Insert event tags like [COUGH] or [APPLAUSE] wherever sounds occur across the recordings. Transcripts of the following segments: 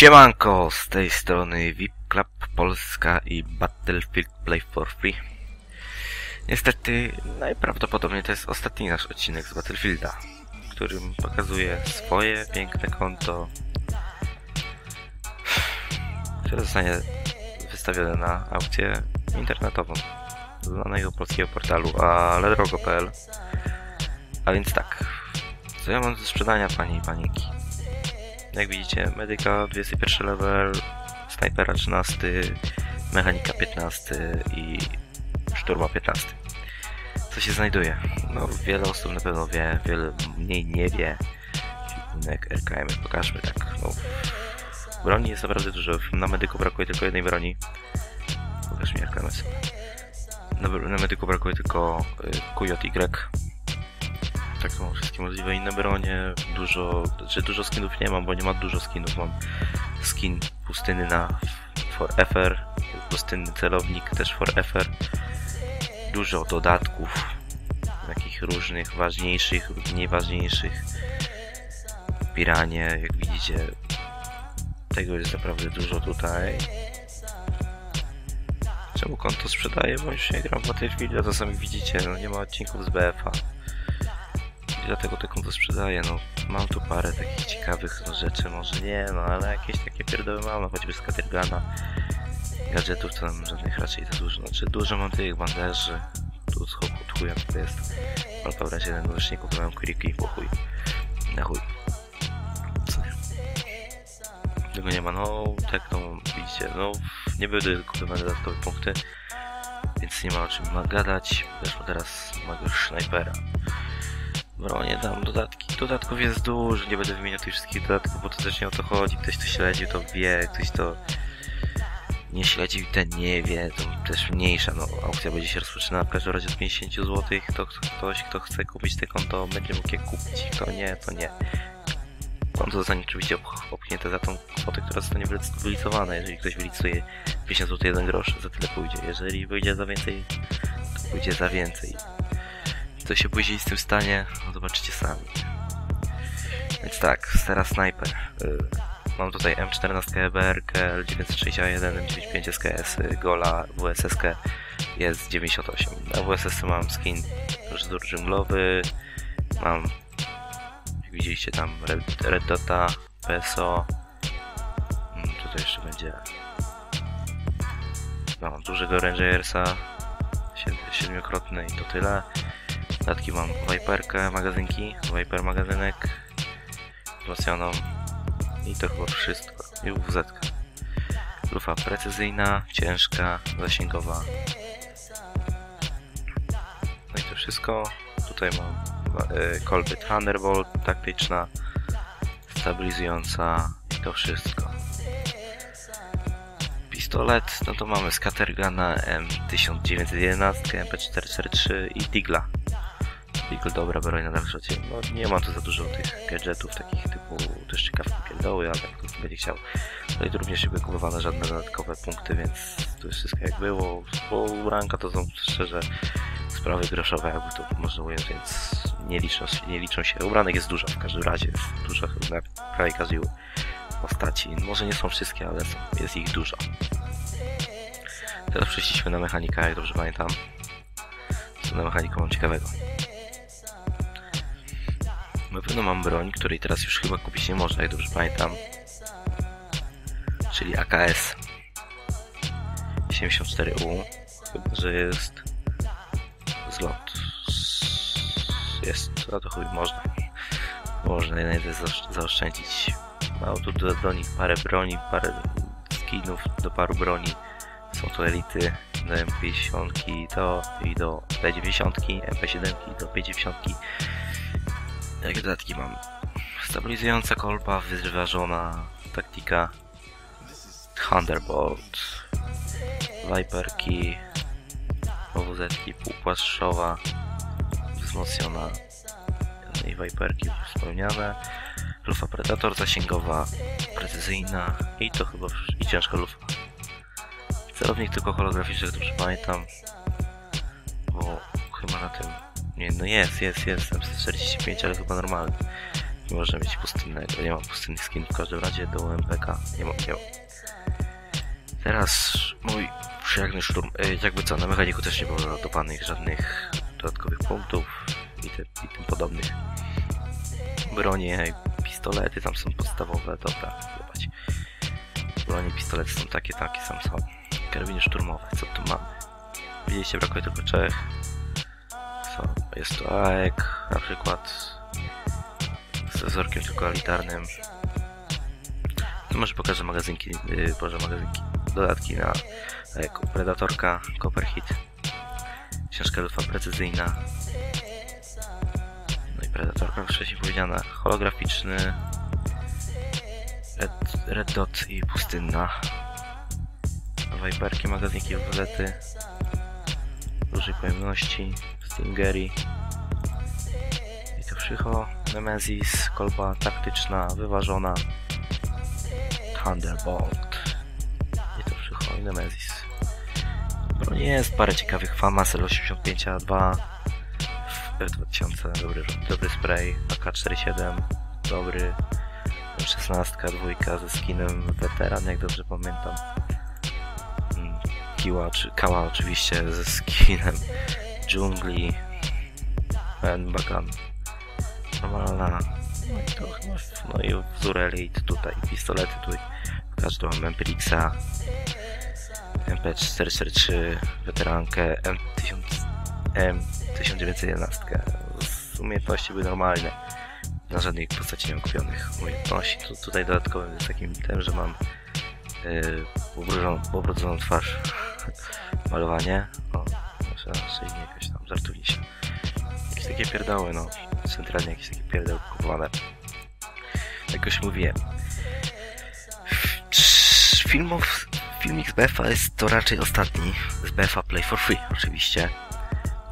Siemanko, z tej strony VIP Club Polska i Battlefield Play for Free. Niestety, najprawdopodobniej to jest ostatni nasz odcinek z Battlefielda, w którym pokazuję swoje piękne konto, które zostanie wystawione na aukcję internetową znanego polskiego portalu aledrogo.pl A więc tak, co ja mam do sprzedania, panie i paniki? Jak widzicie, medyka 21 level, snajpera 13, mechanika 15 i szturma 15. Co się znajduje? No, wiele osób na pewno wie, wiele mniej nie wie. Jak RKM, pokażmy tak. No, broni jest naprawdę dużo. Na medyku brakuje tylko jednej broni. Pokaż mi RKM. Na, na medyku brakuje tylko y, QJY tak wszystkie możliwe inne bronie, dużo, znaczy dużo skinów nie mam, bo nie ma dużo skinów, mam skin pustyny na Forever, pustynny celownik też Forever, dużo dodatków, takich różnych, ważniejszych lub mniej ważniejszych, piranie, jak widzicie, tego jest naprawdę dużo tutaj. Czemu konto sprzedaję? Bo już nie gram w Battlefield, to sami widzicie, no nie ma odcinków z BF-a dlatego te konto sprzedaję, no mam tu parę takich ciekawych rzeczy, może nie, no ale jakieś takie pierdoły mam, no choćby z Katergana, gadżetów to tam żadnych raczej za dużo, znaczy dużo mam tych bandeży, tu z jak to jest, mam dobra, jeden do leczników, mam quickie, po chuj, na chuj. Tego nie ma, no tak no widzicie, no nie będę kupywać dodatkowe punkty, więc nie ma o czym gadać, weszło teraz już snajpera bronie dam dodatki. Dodatków jest dużo, nie będę wymieniał tych wszystkich dodatków, bo to też nie o to chodzi. Ktoś to śledził, to wie, ktoś to nie śledził, ten nie wie, to też mniejsza, no aukcja będzie się rozpoczynała w każdym razie od 50 zł, to ktoś, kto chce kupić te konto, będzie mógł je kupić, kto nie, to nie. Konto zostanie oczywiście opchnięte za tą kwotę, która zostanie wylicowana, jeżeli ktoś wylicuje 50 zł 1 grosz, za tyle pójdzie, jeżeli wyjdzie za więcej, to pójdzie za więcej co się później z tym stanie, no zobaczycie sami. Więc tak, Stera Sniper. Y, mam tutaj M14 EBR, L961, M95 SKS, Gola, WSSK jest 98. Na WSS mam skin dżunglowy, mam jak widzieliście tam Red, Red Dota, PSO, hmm, tutaj jeszcze będzie mam dużego Rangersa, siedmiokrotny i to tyle. Dodatki mam Viperkę, magazynki, Viper magazynek, wzmocnioną i to chyba wszystko. I UWZ. Lufa precyzyjna, ciężka, zasięgowa. No i to wszystko. Tutaj mam y, kolby Thunderbolt taktyczna, stabilizująca i to wszystko. Pistolet, no to mamy Scatterguna M1911, MP443 i Digla Eagle dobra broń na Darkshocie. No nie ma tu za dużo tych gadżetów takich typu też ciekawki pierdoły, ale kto będzie chciał. No i tu również nie były kupowane żadne dodatkowe punkty, więc tu jest wszystko jak było. Bo ranka to są szczerze sprawy groszowe, jakby to można więc nie liczą, nie liczą się. Ubranek jest dużo w każdym razie, dużo na prawie każdej postaci. Może nie są wszystkie, ale są, jest ich dużo. Teraz przeszliśmy na mechanika, jak dobrze pamiętam. Co na mechaniku mam ciekawego? Na pewno mam broń, której teraz już chyba kupić nie można, jak dobrze pamiętam. Czyli AKS 74U. Chyba, że jest zlot. Jest, no to chuj, można. Można najlepiej zaoszczędzić. Mało tu do broni parę broni, parę skinów do paru broni. Są to elity do M50 to i do P90, MP7 do P90 Jakie dodatki mam? Stabilizująca kolba, wyważona taktika, Thunderbolt, Viperki, OWZ-ki półpłaszczowa, wzmocniona i Viperki wspomniane, lufa Predator zasięgowa, precyzyjna i to chyba i ciężka lufa. Celownik tylko holograficzny, dobrze pamiętam, bo chyba na tym nie, no jest, jest, jest, M145, ale chyba normalny. Nie można mieć pustynnego, nie ma pustynnych skin w każdym razie do MPK. Nie ma, nie. Teraz mój przyjemny szturm. E, jakby co, na mechaniku też nie było dodawanych żadnych dodatkowych punktów i, te, i tym podobnych. Bronie, pistolety tam są podstawowe, dobra, zobacz. Bronie, pistolety są takie, takie sam są. Karabiny szturmowe, co tu mamy? Widzieliście, brakuje tylko trzech. Jest to AEK na przykład z wzorkiem tylko elitarnym. Może pokażę magazynki, yy, boże magazynki, dodatki na AEK. Predatorka, Copper Hit, książka lutwa precyzyjna, no i Predatorka wcześniej powiedziana, holograficzny, Red, Red Dot i pustynna, Viperki, magazynki, wylety, dużej pojemności, Stingery i to przycho, Nemesis, kolba taktyczna, wyważona, Thunderbolt. I to przycho i Nemesis. Broni jest parę ciekawych, FAMAS L85A2 F2000, dobry, dobry spray, AK-47, dobry, M16, dwójka ze skinem. Weteran, jak dobrze pamiętam. Mm, Kiła, czy Kała oczywiście ze skinem dżungli, Bagan, normalna, no i to no i wzór Elite tutaj, pistolety tutaj, każdy mam Emprixa, MP443, weterankę, M1000, M1911. Z umiejętności były normalne. Na żadnej postaci nie mam kupionych umiejętności. Tu, tutaj dodatkowym jest takim tym, że mam yy, pobrudzoną twarz. [LAUGHS] Malowanie. Nasza szyjnie jakaś tam, żartownie się. Jakieś takie pierdoły, no. Centralnie jakieś takie pierdoły kupowane. Jak już mówiłem. Filmów Filmik z BFA jest to raczej ostatni z BFA Play for Free, oczywiście.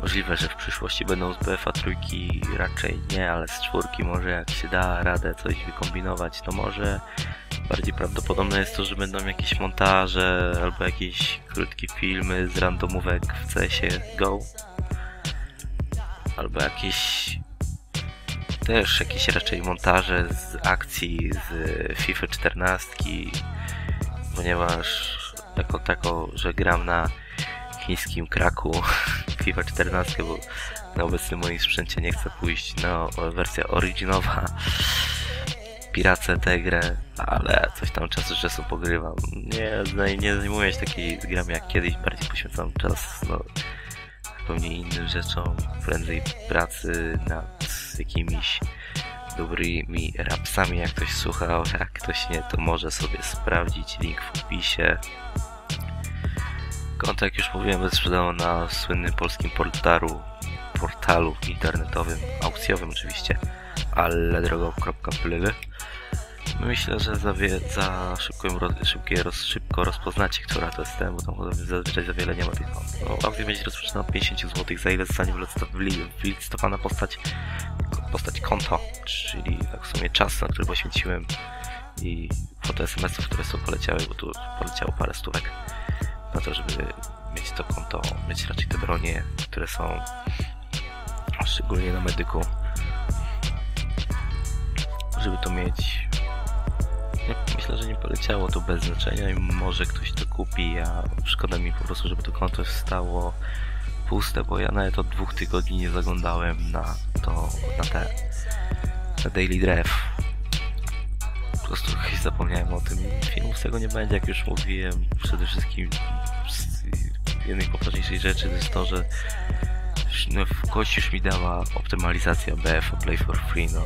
Możliwe, że w przyszłości będą z BFA trójki raczej nie, ale z czwórki może jak się da radę coś wykombinować, to może bardziej prawdopodobne jest to, że będą jakieś montaże albo jakieś krótkie filmy z randomówek w CS GO. Albo jakieś też jakieś raczej montaże z akcji z FIFA 14 ponieważ jako tako, że gram na chińskim kraku [LAUGHS] FIFA 14, bo na obecnym moim sprzęcie nie chcę pójść na wersja originowa. Piracę tę grę, ale coś tam czasu czasu pogrywam. Nie, nie zajmuję się takiej grami jak kiedyś, bardziej poświęcam czas no, zupełnie innym rzeczom, prędzej pracy nad jakimiś dobrymi rapsami, jak ktoś słuchał, jak ktoś nie, to może sobie sprawdzić, link w opisie. Konto, jak już mówiłem, będę sprzedał na słynnym polskim portalu, portalu internetowym, aukcjowym oczywiście, alledrogo.pl Myślę, że za, wie, za szybko, szybkie, roz, szybko rozpoznacie, która to jest ten, bo tam zazwyczaj za wiele nie ma tych. No, aukcja będzie rozpoczynana od 50 zł, za ile zostanie wylicytowana postać, postać konto, czyli tak w sumie czas, na który poświęciłem i kwotę SMS-ów, które są poleciały, bo tu poleciało parę stówek na to, żeby mieć to konto, mieć raczej te bronie, które są szczególnie na medyku, żeby to mieć [LAUGHS] myślę, że nie poleciało to bez znaczenia i może ktoś to kupi, a szkoda mi po prostu, żeby to konto stało puste, bo ja nawet od dwóch tygodni nie zaglądałem na to, na te na Daily Drive. Po prostu zapomniałem o tym. Filmów z tego nie będzie, jak już mówiłem. Przede wszystkim jednej z poważniejszych rzeczy to jest to, że no, kość już mi dała optymalizacja BF Play for Free, no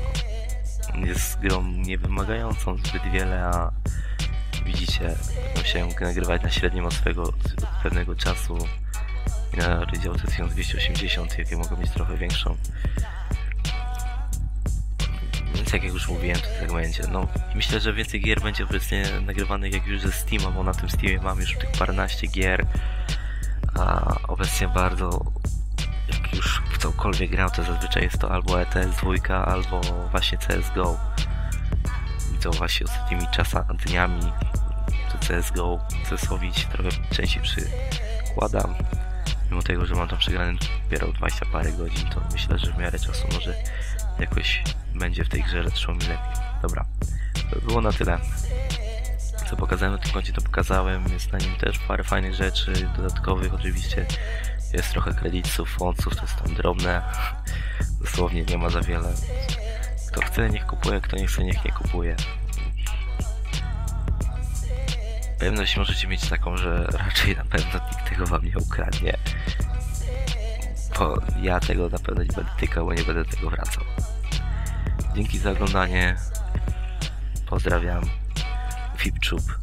jest grą niewymagającą zbyt wiele, a widzicie, musiałem nagrywać na średnim od swojego od pewnego czasu i na działce 1280, jakie mogą mieć trochę większą. Więc jak już mówiłem w tym segmencie, no myślę, że więcej gier będzie obecnie nagrywanych jak już ze Steama, bo na tym Steamie mam już tych paręnaście gier, a obecnie bardzo jak już w cokolwiek grał, to zazwyczaj jest to albo ETS 2, albo właśnie CSGO. I to właśnie ostatnimi czasami, dniami to CSGO, CSowi trochę częściej przykładam. Mimo tego, że mam tam przegrany dopiero 20 parę godzin, to myślę, że w miarę czasu może jakoś będzie w tej grze retro mi lepiej. Dobra, to by było na tyle. Co pokazałem na tym koncie, to pokazałem. Jest na nim też parę fajnych rzeczy, dodatkowych oczywiście. Jest trochę kredytów, fonców, to jest tam drobne. Dosłownie nie ma za wiele. Kto chce, niech kupuje, kto nie chce, niech nie kupuje. Pewność możecie mieć taką, że raczej na pewno nikt tego wam nie ukradnie. Bo ja tego na pewno nie będę tykał, bo nie będę tego wracał. Dzięki za oglądanie. Pozdrawiam. Fipczub.